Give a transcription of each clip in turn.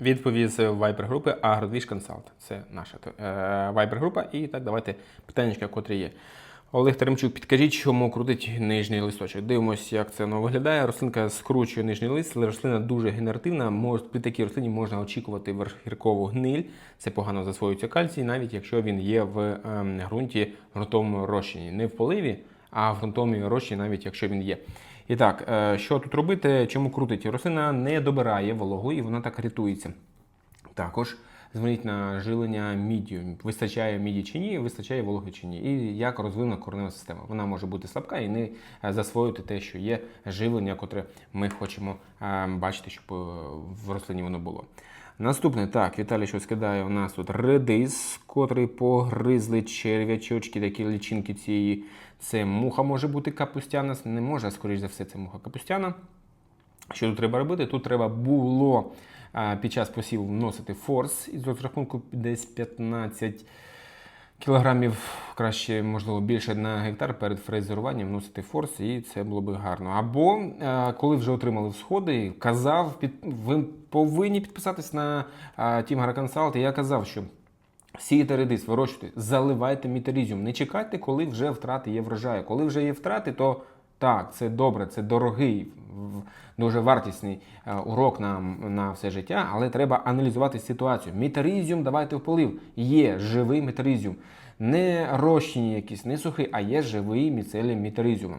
Відповідь з вайбер-групи Агродвіж Консалт. Це наша вайбер-група. І так, давайте питання, котрі є. Олег Теремчук, підкажіть, чому крутить нижній листочок. Дивимося, як це воно виглядає. Рослинка скручує нижній лист, але рослина дуже генеративна. Мож, при такій рослині можна очікувати верхіркову гниль. Це погано засвоюється кальцій, навіть якщо він є в ем, ґрунті ґрунтовому розчині. Не в поливі, а в ґрунтовому розчині, навіть якщо він є. І так, е, що тут робити? Чому крутить? Рослина не добирає вологу і вона так рятується. Також зверніть на жилення мідію. Вистачає міді чи ні, вистачає вологи чи ні. І як розвинена коренева система. Вона може бути слабка і не е, засвоювати те, що є живлення, котре ми хочемо е, бачити, щоб в рослині воно було. Наступне, так, Віталій що скидає, у нас тут редис, котрий погризли черв'ячочки, такі лічинки цієї. Це муха може бути капустяна, не може, скоріш за все, це муха капустяна. Що тут треба робити? Тут треба було під час посіву вносити форс із розрахунку десь 15 кілограмів, краще, можливо, більше на гектар перед фрезеруванням вносити форс, і це було би гарно. Або коли вже отримали всходи, казав, ви повинні підписатись на Team Agro і Я казав, що Сієте редис, вирощуйте, заливайте мітерізіум. Не чекайте, коли вже втрати є врожаю. Коли вже є втрати, то так, це добре, це дорогий, дуже вартісний е, урок на на все життя, але треба аналізувати ситуацію. Мітерізіум давайте в полив. Є живий мітерізіум. Не розчині якісь, не сухий, а є живий міцелій мітерізіуму.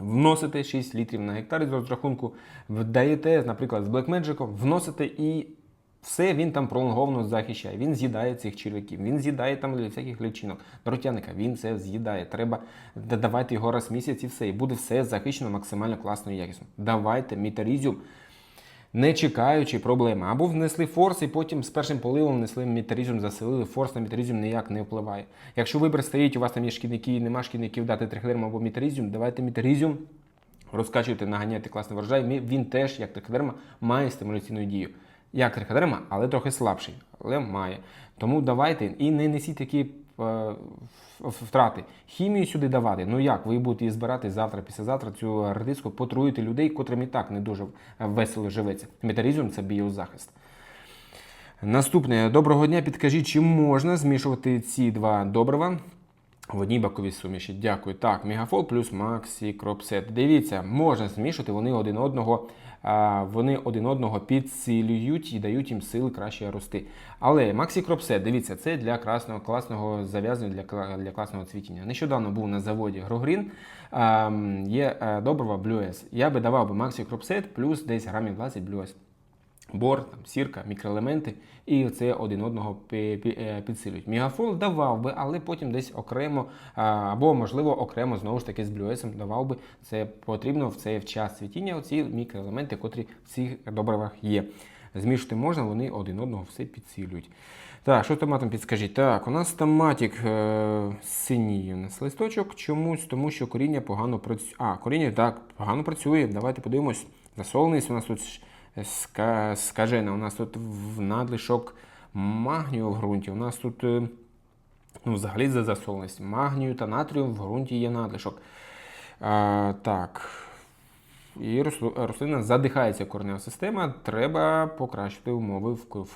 Вносите 6 літрів на гектар з розрахунку, вдаєте, наприклад, з Black Magic, вносите і все він там пролонговано захищає. Він з'їдає цих черв'яків, він з'їдає там всяких личинок, дротяника, він це з'їдає. Треба додавати його раз в місяць і все. І буде все захищено максимально класно і якісно. Давайте мітарізіум, не чекаючи проблеми. Або внесли форс, і потім з першим поливом внесли мітарізіум, заселили. Форс на мітарізіум ніяк не впливає. Якщо вибір стоїть, у вас там є шкідники і нема шкідників дати триходерм або мітарізіум, давайте мітарізіум. Розкачуйте, наганяйте класний врожай. Він теж, як триходерма, має стимуляційну дію як триходерма, але трохи слабший, але має. Тому давайте і не несіть такі е, втрати. Хімію сюди давати. Ну як, ви будете її збирати завтра, післязавтра цю редиску, потруїти людей, котрим і так не дуже весело живеться. Метарізм це біозахист. Наступне доброго дня. Підкажіть, чи можна змішувати ці два добрива в одній баковій суміші? Дякую. Так, Мегафол плюс Максі Кропсет. Дивіться, можна змішувати вони один одного вони один одного підсилюють і дають їм сили краще рости. Але Максі Кропсе, дивіться, це для красного, класного зав'язання, для для класного цвітіння. Нещодавно був на заводі Грогрін, є доброва добрива Blue Я би давав би Максі Кропсет плюс десь грамів 20 Блюес. Бор, там, сірка, мікроелементи, і це один одного е, підсилюють. Мігафол давав би, але потім десь окремо, або, можливо, окремо знову ж таки з блюесом давав би. Це потрібно в цей час цвітіння, оці мікроелементи, котрі в цих добривах є. Змішати можна, вони один одного все підсилюють. Так, що томатом підскажіть? Так, у нас томатик е, синій у нас листочок чомусь, тому що коріння погано працює. А, коріння так, погано працює. Давайте подивимось. Засоленість у нас тут скажена. У нас тут надлишок магнію в ґрунті. У нас тут е, ну, взагалі за засоленість. Магнію та натрію в ґрунті є надлишок. А, Так. І рослина задихається коренева система, треба покращити умови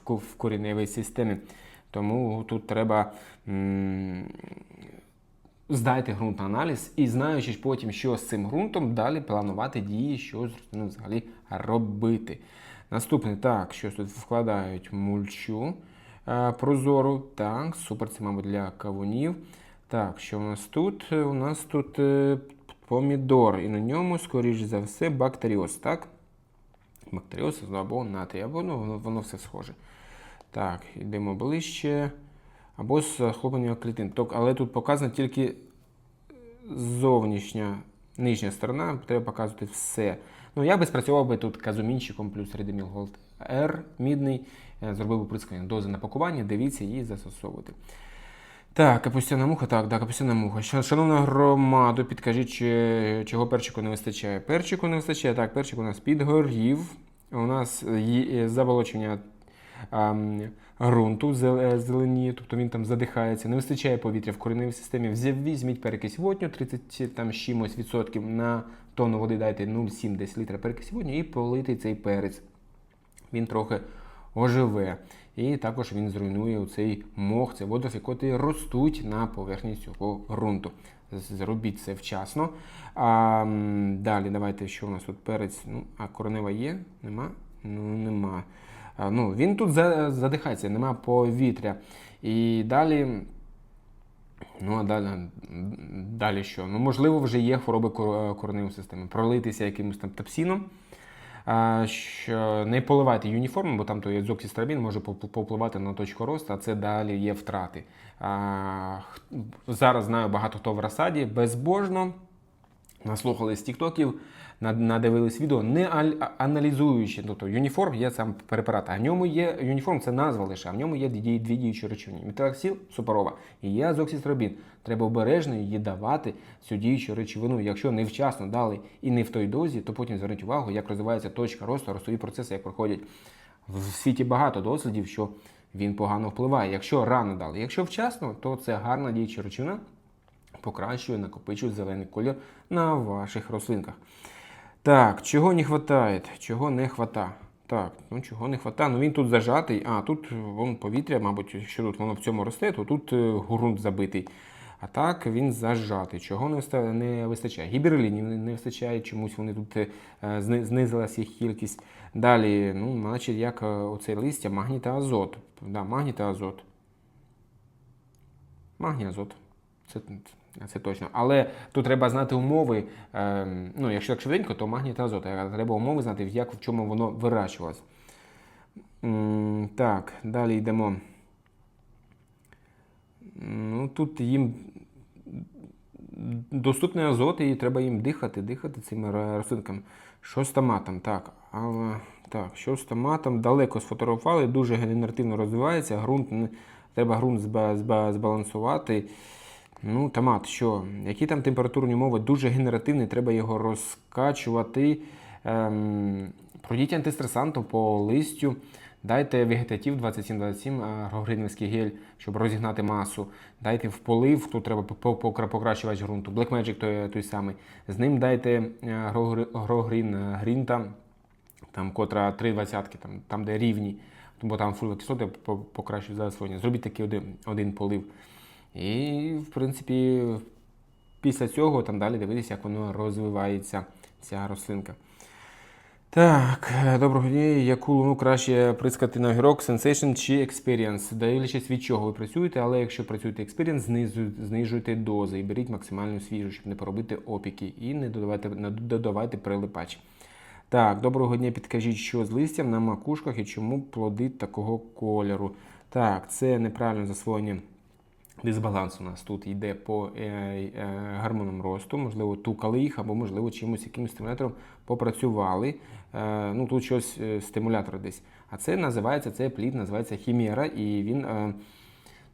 в, кореневій системі. Тому тут треба здайте ґрунт на аналіз і знаючи потім, що з цим ґрунтом, далі планувати дії, що з рослиною взагалі робити. Наступне, так, що тут вкладають мульчу е, прозору. Так, супер, це, мабуть, для кавунів. Так, що у нас тут? У нас тут е, помідор, і на ньому, скоріш за все, бактеріоз. так? Бактеріоз або натрій, або ну, воно все схоже. Так, йдемо ближче. Або з хлопанням клітин. Але тут показана тільки зовнішня нижня сторона, треба показувати все. Ну, Я би спрацював би тут казумінчиком плюс Redemil Gold R мідний, е, зробив би прискання дози на пакування, дивіться і застосовувати. Так, капустяна муха, так, так, капустяна муха. Шановна громаду, підкажіть, чи, чого перчику не вистачає. Перчику не вистачає, так, перчик у нас підгорів. У нас є заболочення ґрунту зеленіє, тобто він там задихається, не вистачає повітря в кореневій системі. Візьміть перекись водню, 30 там чимось відсотків на тонну води дайте 0,7 літра перекись водню і полити цей перець. Він трохи оживе. І також він зруйнує цей мох, це водорослі, котрі ростуть на поверхні цього ґрунту. Зробіть це вчасно. А, далі, давайте, що у нас тут перець. Ну, а коренева є? Нема? Ну, нема. А, ну, він тут задихається, нема повітря. І далі. Ну, а далі, далі що? Ну, можливо, вже є хвороби кореневої системи. Пролитися якимось там топсіном. А, що не поливайте юніформу, бо там той езоксістрабін може поп- попливати на точку росту, а це далі є втрати. А, зараз знаю багато хто в розсаді безбожно наслухались тіктоків, надивились відео, не аналізуючи. Тобто юніформ є сам препарат, а в ньому є юніформ, це назва лише, а в ньому є дві, діючі речовини. Металоксил суперова і є азоксістробін. Треба обережно її давати цю діючу речовину. Якщо невчасно дали і не в той дозі, то потім зверніть увагу, як розвивається точка росту, ростові процеси, як проходять. В світі багато дослідів, що він погано впливає. Якщо рано дали, якщо вчасно, то це гарна діюча речовина покращує, накопичує зелений колір на ваших рослинках. Так, чого не вистачає? Чого не вистачає? Так, ну чого не вистачає? Ну він тут зажатий. А, тут вон повітря, мабуть, якщо тут воно в цьому росте, то тут е, ґрунт забитий. А так він зажатий. Чого не виста- не вистачає? Гіберлінів не- вистачає, чомусь вони тут е, знизилась їх кількість. Далі, ну, значить, як е, оце листя, магній та азот. Да, магній та азот. Магній, азот. Це, це точно. Але тут треба знати умови. Е, ну, якщо так швиденько, то магній та азот. Треба умови знати, як в чому воно вирощувалось. Так, далі йдемо. Ну, тут їм доступний азот, і треба їм дихати, дихати цими ро- рослинками. Що з томатом? Так, але так, що з томатом? Далеко сфотографували, дуже генеративно розвивається. Ґрунт треба ґрунт зба- зба- збалансувати. Ну, томат, що? Які там температурні умови? Дуже генеративний, треба його розкачувати. Ем, пройдіть антистресантом по листю. Дайте вегетатив 27-27, а, гель, щоб розігнати масу. Дайте в полив, тут треба по- по- покращувач ґрунту. Black Magic той, той самий. З ним дайте е, грогри- грогрін е, грінта, там, котра 3,20, там, там де рівні, бо там фульва кислоти покращують засвоєння. Зробіть такий один, один полив. І, в принципі, після цього там далі дивитися, як воно розвивається, ця рослинка. Так, доброго дня. Яку луну краще прискати на огірок, Sensation чи Experience? Дивлячись від чого ви працюєте, але якщо працюєте Experience, знижуйте дози і беріть максимальну свіжу, щоб не поробити опіки і не додавайте, не додавайте прилипач. Так, доброго дня. Підкажіть, що з листям на макушках і чому плоди такого кольору. Так, це неправильне засвоєння дисбаланс у нас тут йде по е, е, гормонам росту, можливо, тукали їх, або, можливо, чимось якимось стимулятором попрацювали. Е, ну, тут щось е, стимулятор десь. А це називається, це плід, називається хімера, і він. Е,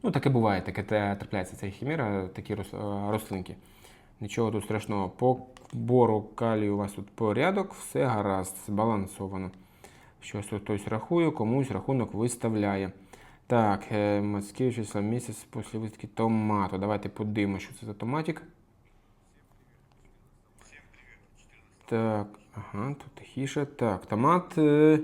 ну, таке буває, таке трапляється ця хімера, такі рос- е, рослинки. Нічого тут страшного. По бору калію у вас тут порядок, все гаразд, збалансовано. Щось хтось рахує, комусь рахунок виставляє. Так, е, Мацькевич числа місяць після виставки томату. Давайте подивимося, що це за томатик. Так, ага, тут тихіше. Так, томат. е,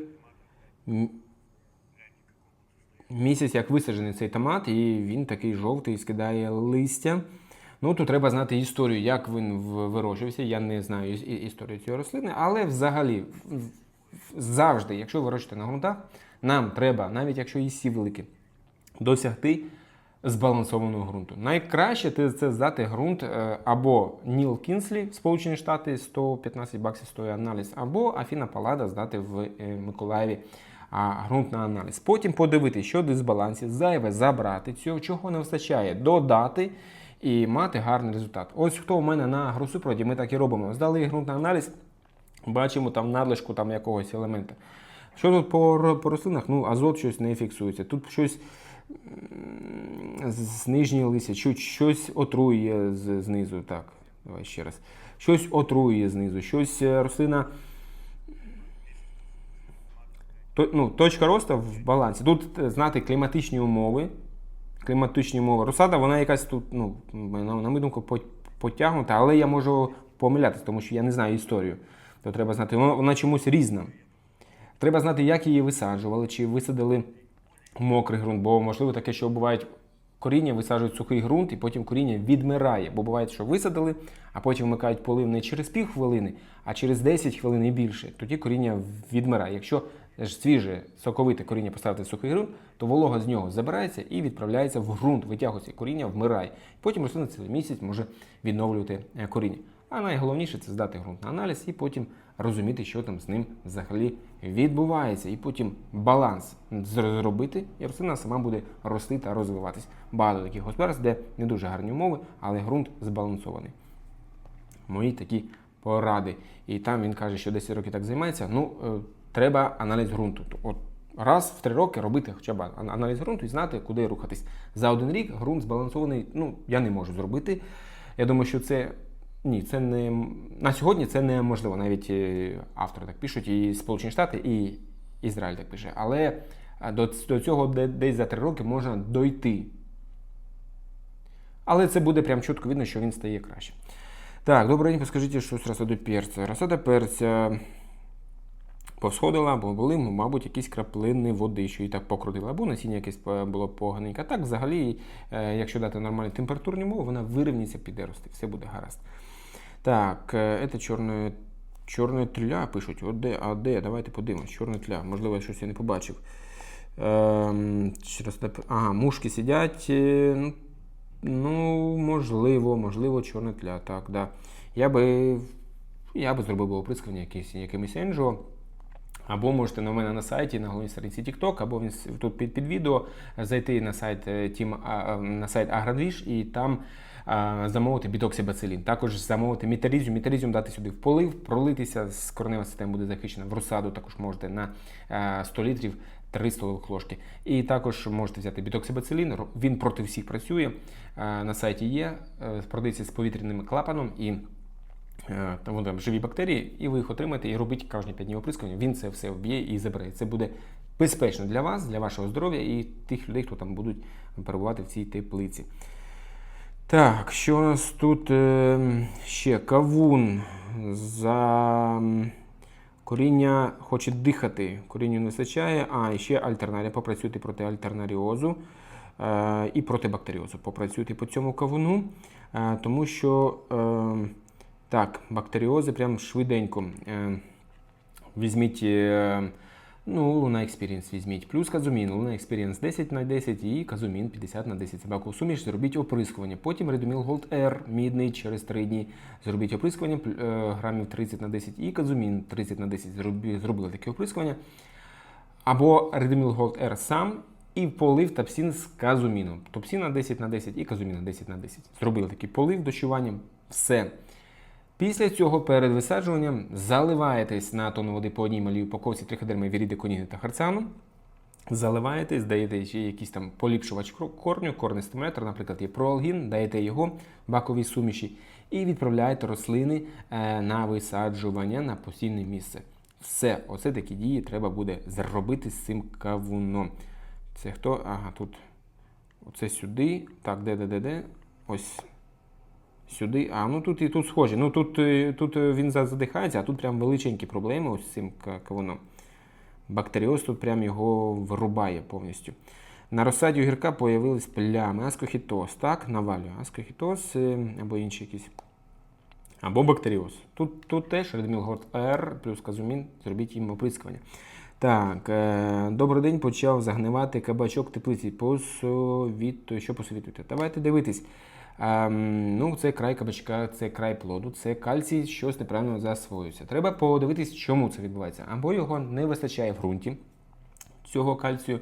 Місяць як висаджений цей томат, і він такий жовтий, скидає листя. Ну, тут треба знати історію, як він вирощувався. Я не знаю історію цієї рослини, але взагалі завжди, якщо ви вирощуєте на ґрунтах, нам треба, навіть якщо і сі великі, досягти збалансованого ґрунту. Найкраще це, це здати ґрунт е, або Ніл Кінслі, Сполучені Штати, 115 баксів стоїть аналіз, або Афіна Палада здати в е, Миколаєві ґрунт на аналіз. Потім подивитися, що в дисбалансі, зайве забрати, цього чого не вистачає, додати і мати гарний результат. Ось хто у мене на грусупроводі, ми так і робимо. Здали ґрунт на аналіз, бачимо там надлишку там якогось елемента. Що тут по, по рослинах? Ну, азот щось не фіксується. Тут щось м, з з листя, щось, отруює знизу. Так, давай ще раз. Щось отруює знизу, щось е, рослина. Ну, точка росту в балансі. Тут е, знати кліматичні умови. Кліматичні умови. Розсада, вона якась тут, ну, на, мою думку, потягнута, але я можу помилятися, тому що я не знаю історію. То треба знати, вона, вона чомусь різна. Треба знати, як її висаджували, чи висадили мокрий ґрунт, бо можливо таке, що бувають коріння, висаджують сухий ґрунт, і потім коріння відмирає. Бо буває, що висадили, а потім вмикають полив не через пів хвилини, а через 10 хвилин і більше. Тоді коріння відмирає. Якщо свіже соковите коріння поставити в сухий ґрунт, то волога з нього забирається і відправляється в ґрунт, витягується коріння, вмирає. Потім рослина цілий місяць може відновлювати е, коріння. А найголовніше це здати ґрунт на аналіз і потім розуміти, що там з ним взагалі відбувається. І потім баланс зробити, і рослина сама буде рости та розвиватись. Багато таких господарств, де не дуже гарні умови, але ґрунт збалансований. Мої такі поради. І там він каже, що 10 років так займається. Ну, е, треба аналіз ґрунту. От раз в 3 роки робити хоча б аналіз ґрунту і знати, куди рухатись. За один рік ґрунт збалансований, ну, я не можу зробити. Я думаю, що це. Ні, це не на сьогодні це неможливо. Навіть е, автори так пишуть, і Сполучені Штати, і Ізраїль так пише. Але е, до, до цього десь за три роки можна дойти. Але це буде прям чітко видно, що він стає краще. Так, добренько, скажіть щось з розсаду перця. Розсада перця посходила, або були, мабуть, якісь краплини води, що її так покрутили, або насіння якесь е, було поганеньке. Так, взагалі, якщо дати нормальні температурні умови, вона вирівняться, піде рости, все буде гаразд. Так, це чорне, чорне тля пишуть. О, де, а де? Давайте подивимось. Чорне тля. Можливо, я щось я не побачив. Ем, ага, мушки сидять. е, ну, Ну, можливо, можливо, чорне тля. Так, да. Я би, я би зробив би оприскування якимось, енджо. Або можете на мене на сайті, на головній сторінці TikTok, або тут під, під відео зайти на сайт е, Team, а, а, на сайт Аградвіж і там замовити бітоксибацилін. Також замовити мітерізіум, мітерізіум дати сюди в полив, пролитися, з коренева система буде захищена. В розсаду також можете на 100 літрів 3 столових ложки. І також можете взяти бітоксибацилін, він проти всіх працює. На сайті є, е, продається з повітряним клапаном і Е, Там там живі бактерії, і ви їх отримаєте і робіть кожні 5 днів оприскування. Він це все вб'є і забере. Це буде безпечно для вас, для вашого здоров'я і тих людей, хто там будуть перебувати в цій теплиці. Так, що у нас тут е, ще кавун за коріння хоче дихати, корінню не вистачає. А, і ще альтернарія. Попрацюйте проти альтернаріозу е, і проти бактеріозу. Попрацюйте по цьому кавуну, е, тому що е, так, бактеріози прям швиденько. Е, візьміть. Е, Ну, Луна Experience візьміть. Плюс казумін. Луна Experience 10 на 10 і казумін 50 на 10 собаку суміш. Зробіть оприскування. Потім Redmil Gold R, мідний через 3 дні. Зробіть оприскування е, грамів 30 на 10 і казумін 30 на 10. Зробі- Зробили таке оприскування. Або Redmil Gold R сам і полив тапсін з казуміном. Топсіна 10 на 10 і казуміна 10 на 10. Зробили такий полив дощуванням. Все. Після цього перед висаджуванням заливаєтесь на тонну води по одній малій упаковці триходерми віріди коніни та харцану. Заливаєте, даєте ще якийсь там поліпшувач корню, корний стимулятор, наприклад, є проалгін, даєте його в баковій суміші і відправляєте рослини е, на висаджування на постійне місце. Все, оце такі дії треба буде зробити з цим кавуном. Це хто? Ага, тут оце сюди. Так, де, де, де, де? Ось Сюди, а ну тут і тут схожі. Ну тут, е, тут е, він задихається, а тут прям величенькі проблеми ось з цим кавуном. Бактеріоз тут прям його вирубає повністю. На розсаді огірка появились плями, аскохітоз, так, навалює. Аскохітоз е, або інші якісь. Або бактеріоз. Тут, тут теж Редмілгорд R плюс казумін, зробіть їм оприскування. Так, добрий день почав загнивати кабачок теплиці. Посовіту, що посовітуєте? Давайте дивитись. Ем, ну, це край кабачка, це край плоду, це кальцій, щось неправильно засвоюється. Треба подивитись, чому це відбувається. Або його не вистачає в ґрунті цього кальцію,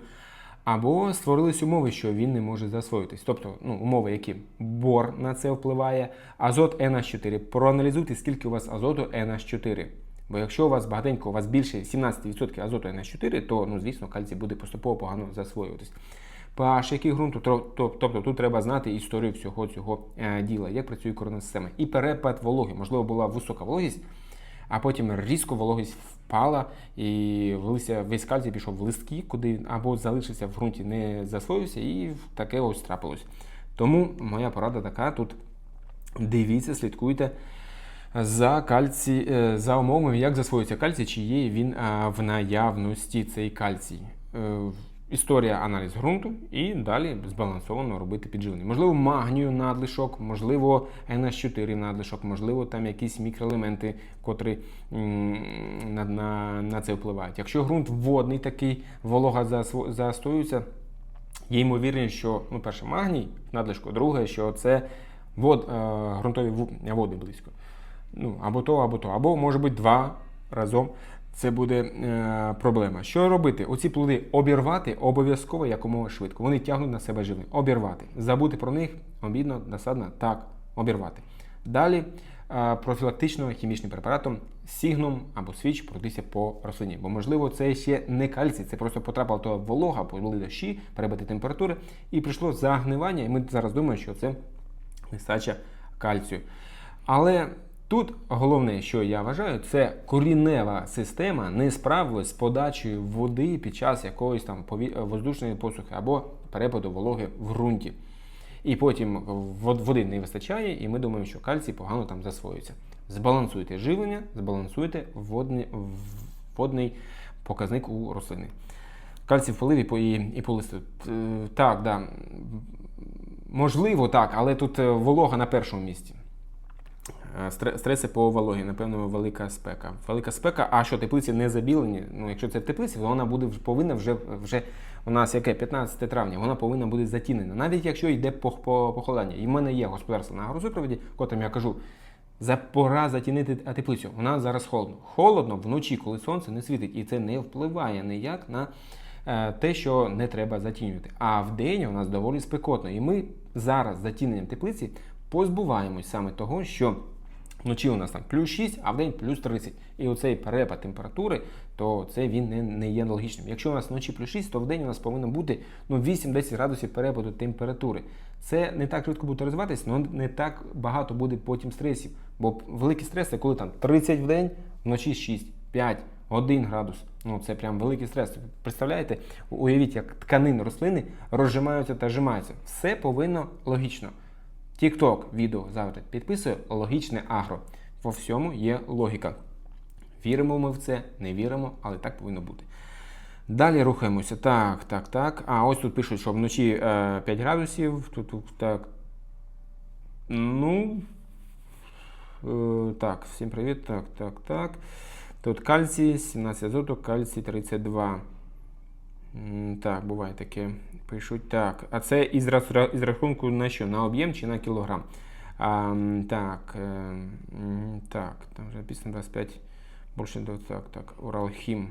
або створились умови, що він не може засвоїтись. Тобто, ну, умови, які бор на це впливає, азот NH4. Проаналізуйте, скільки у вас азоту NH4. Бо якщо у вас багатенько, у вас більше 17% азоту NH4, то, ну, звісно, кальцій буде поступово погано засвоюватись. pH, який ґрунту, тобто тут треба знати історію всього цього е, діла, як працює коренева система. І перепад вологи. Можливо, була висока вологість, а потім різко вологість впала і весь кальцій пішов в листки, куди або залишився в ґрунті, не засвоївся, і таке ось трапилось. Тому моя порада така: тут дивіться, слідкуйте. за кальцій, е, за умовами, як засвоюється кальцій, чи є він е, в наявності цей кальцій. Історія аналіз ґрунту і далі збалансовано робити підживлення. Можливо, магнію надлишок, можливо, NH4 надлишок, можливо, там якісь мікроелементи, котрі на, на, на це впливають. Якщо ґрунт водний такий, волога застоюється, Є ймовірність, що ну, перше магній надлишку, друге, що це вод, е, ґрунтові води близько. Ну, або то, або то, або може бути два разом. Це буде е, проблема. Що робити? Оці плоди обірвати обов'язково якомога швидко. Вони тягнуть на себе живлення. Обірвати. Забути про них обідно, досадно, так, обірвати. Далі е, профілактично хімічним препаратом сігном або свіч пройтися по рослині. Бо, можливо, це ще не кальцій, це просто потрапила то волога, були дощі, перебиті температури, і прийшло загнивання. І ми зараз думаємо, що це нестача кальцію. Але тут головне, що я вважаю, це корінева система не справилась з подачею води під час якоїсь там воздушної посухи або перепаду вологи в ґрунті. І потім води не вистачає, і ми думаємо, що кальцій погано там засвоюється. Збалансуйте живлення, збалансуйте водний, водний показник у рослини. Кальцій в поливі по- і, і по листу. Е, Так, да. Можливо, так, але тут е, волога на першому місці. Е, стре- Стреси по вологі, напевно, велика спека. Велика спека, а що теплиці не забілені. Ну, якщо це в теплиці, вона буде повинна вже вже у нас яке 15 травня, вона повинна бути затінена. Навіть якщо йде по- по- похолодання. І в мене є господарство на агросупроводі, котрим я кажу. За пора затінити теплицю. Нас зараз холодно. Холодно вночі, коли сонце не світить, і це не впливає ніяк на е, те, що не треба затінювати. А в день у нас доволі спекотно. І ми зараз затіненням теплиці позбуваємось саме того, що вночі у нас там плюс 6, а в день плюс 30. І оцей перепад температури, то це він не, не є логічним. Якщо у нас вночі плюс 6, то в день у нас повинно бути ну, 8-10 градусів перепаду температури. Це не так швидко буде розвиватися, але не так багато буде потім стресів. Бо великий стрес це коли там 30 в день, вночі 6, 5, 1 градус. Ну це прям великий стрес. Представляєте? Уявіть, як тканини рослини розжимаються та зжимаються. Все повинно логічно. TikTok відео завжди підписує логічне агро. Во всьому є логіка. Віримо ми в це, не віримо, але так повинно бути. Далі рухаємося. Так, так, так. А ось тут пишуть, що вночі е, 5 градусів. Тут, тут так. Ну. Е, так, всім привіт. Так, так, так. Тут кальцій, 17 азоту, кальцій 32. Так, буває таке. Пишуть так. А це із, із рахунку на що? На об'єм чи на кілограм? А, так, е, так, там вже написано 25. Більше до так, так. Уралхім.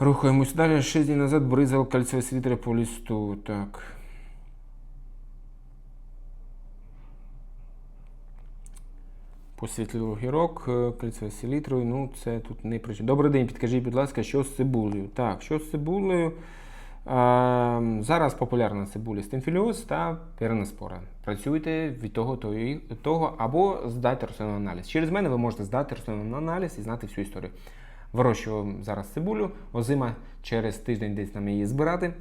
Рухаємось далі. 6 днів назад бризав кальцевий світер по листу. Так. Посвітлив огірок, е, селітрою. Ну, це тут не причина. Добрий день, підкажіть, будь ласка, що з цибулею? Так, що з цибулею? А, зараз популярна цибуля стенфіліоз та переноспора. Працюйте від того, того, і того або здайте рослинний аналіз. Через мене ви можете здати рослинний аналіз і знати всю історію. Вирощую зараз цибулю, озима через тиждень десь нам її збирати.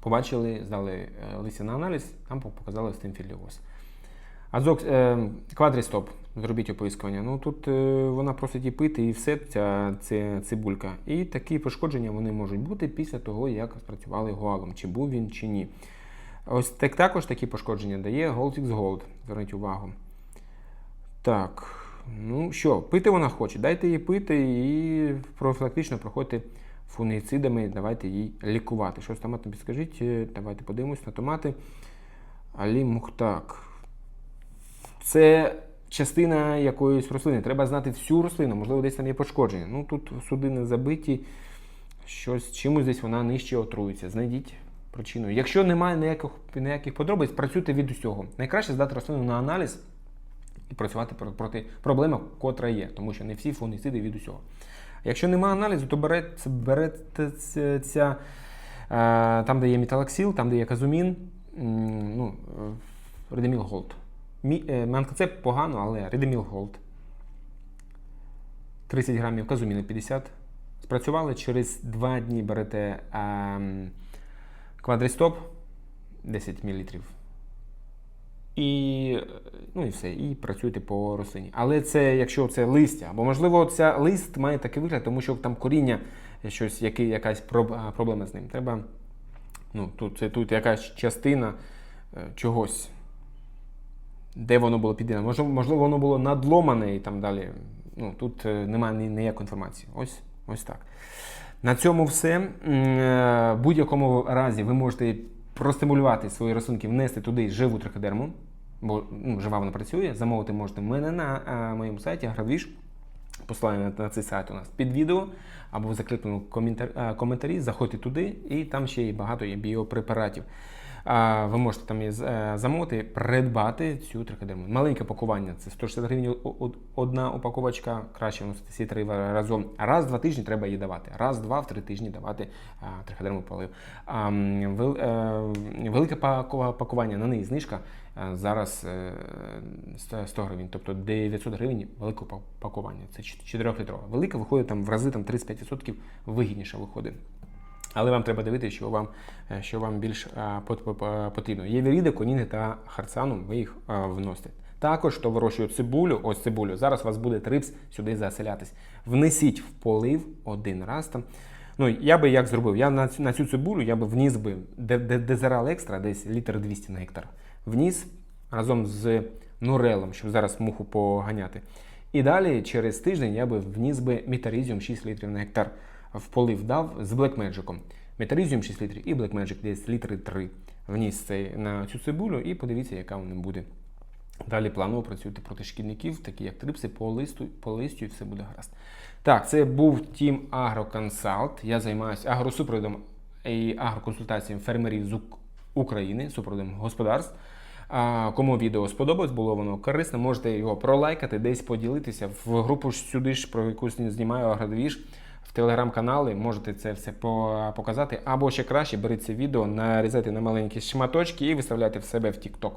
Побачили, здали е, листя на аналіз, там показали стенфіліоз. Азок, е, квадрістоп, зробіть опискування. Ну тут е, вона просить її пити і все, ця, ця цибулька. І такі пошкодження вони можуть бути після того, як спрацювали гуалом, чи був він, чи ні. Ось так, також такі пошкодження дає Gold X Gold. Зверніть увагу. Так, ну що, пити вона хоче. Дайте їй пити і профілактично проходьте фунгіцидами, давайте їй лікувати. Що з томатом підскажіть? Е, Давайте подивимось на томати. Алі Мухтак. Це частина якоїсь рослини. Треба знати всю рослину, можливо, десь там є пошкодження. Ну тут судини забиті, щось чимось десь вона нижче отрується. Знайдіть причину. Якщо немає ніяких, ніяких подробиць, працюйте від усього. Найкраще здати рослину на аналіз і працювати проти проблеми, котра є, тому що не всі фунгіциди від усього. Якщо немає аналізу, то берете, берете ця, е, там, де є металоксил, там, де є казумін, ну, Редеміл Голд. Манкацеп погано, але Редеміл Голд. 30 грамів казуміна 50. Спрацювали через 2 дні берете ем, квадрістоп 10 мл. І, е, ну і все, і працюєте по рослині. Але це якщо це листя, або можливо ця лист має такий вигляд, тому що там коріння, щось, який, якась проб- проблема з ним. Треба, ну, тут, це тут якась частина е, чогось, де воно було під'єднане. Можливо, можливо, воно було надломане і там далі. Ну, тут е, немає ніякої інформації. Ось, ось так. На цьому все. М, е, В будь-якому разі ви можете простимулювати свої рослинки, внести туди живу триходерму, бо ну, жива вона працює. Замовити можете в мене на е, моєму сайті Агровіж. Посилання на, цей сайт у нас під відео або в е, коментарі. Заходьте туди, і там ще є багато біопрепаратів. Ви можете там її е, замовити, придбати цю триходерму. Маленьке пакування це 160 гривень одна упаковочка. Краще вносити всі три разом. Раз в два тижні треба її давати. Раз, два, в три тижні давати триходерму полив. Е, велике пакування на неї знижка е, зараз е, 100 100 гривень, тобто 900 гривень велике пакування. Це 4 літрове. Велике виходить там в рази там 35% вигідніше виходить. Але вам треба дивитися, що вам, е, що вам більш е, пот- потрібно. Є віріди, конінги та харцанум, ви їх е, вносите. Також, хто вирощує цибулю, ось цибулю, зараз у вас буде трипс сюди заселятись. Внесіть в полив один раз там. Ну, я би як зробив? Я на цю, на цю цибулю я би вніс би де- де- дезерал екстра, десь літр 200 на гектар. Вніс разом з нурелом, щоб зараз муху поганяти. І далі через тиждень я би вніс би метарізіум 6 літрів на гектар в полив дав з Blackmagic. Метарізіум 6 літрів і Blackmagic десь літри 3 вніс цей на цю цибулю і подивіться, яка вона буде. Далі планово працювати проти шкідників, такі як трипси, по листу, по листю, і все буде гаразд. Так, це був Team AgroConsult. Я займаюся агросупроводом і агроконсультаціями фермерів з України, супроводом господарств. А, кому відео сподобалось, було воно корисне, можете його пролайкати, десь поділитися в групу сюди ж, про яку знімаю агродвіж, телеграм-канали, можете це все по- показати. Або ще краще, беріть це відео, нарізайте на маленькі шматочки і виставляйте в себе в TikTok.